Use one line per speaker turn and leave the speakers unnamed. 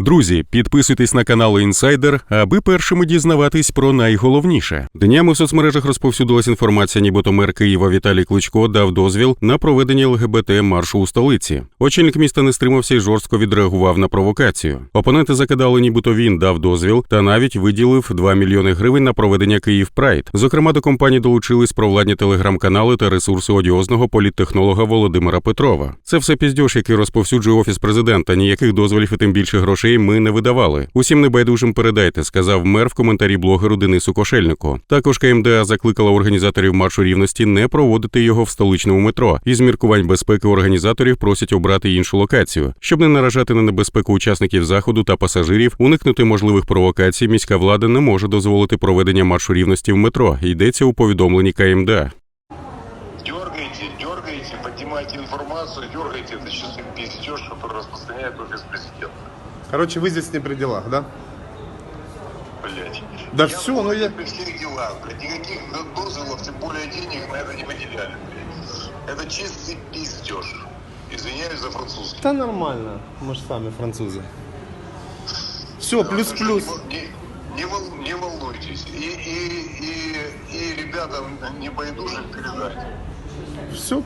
Друзі, підписуйтесь на канал Інсайдер, аби першими дізнаватись про найголовніше. Днями в соцмережах розповсюдилась інформація, нібито мер Києва Віталій Кличко дав дозвіл на проведення ЛГБТ маршу у столиці. Очільник міста не стримався і жорстко відреагував на провокацію. Опоненти закидали, нібито він дав дозвіл та навіть виділив 2 мільйони гривень на проведення Київ Прайд. Зокрема, до компанії долучились провладні телеграм-канали та ресурси одіозного політтехнолога Володимира Петрова. Це все піздьош, який розповсюджує офіс президента. Ніяких дозволів і тим більше грошей ми не видавали. Усім небайдужим передайте, сказав мер в коментарі блогеру Денису Кошельнику. Також КМДА закликала організаторів маршу рівності не проводити його в столичному метро. Із міркувань безпеки організаторів просять обрати іншу локацію, щоб не наражати на небезпеку учасників заходу та пасажирів, уникнути можливих провокацій. Міська влада не може дозволити проведення маршу рівності в метро. Йдеться у повідомленні КМДА.
Дергайте, поднимайте информацию, дергайте. Это сейчас пиздеж, который распространяет офис президента.
Короче, вы здесь не при делах, да?
Блять.
Да всё, ну я-
При всех делах, блядь. Никаких дозволов, тем более денег на это не выделяли, блядь. Это чистый пиздеж. Извиняюсь за французский.
Да нормально, мы же сами французы. Все, плюс-плюс.
Не, не, не волнуйтесь. И, и, и, и ребятам не байдужим передать.
Все,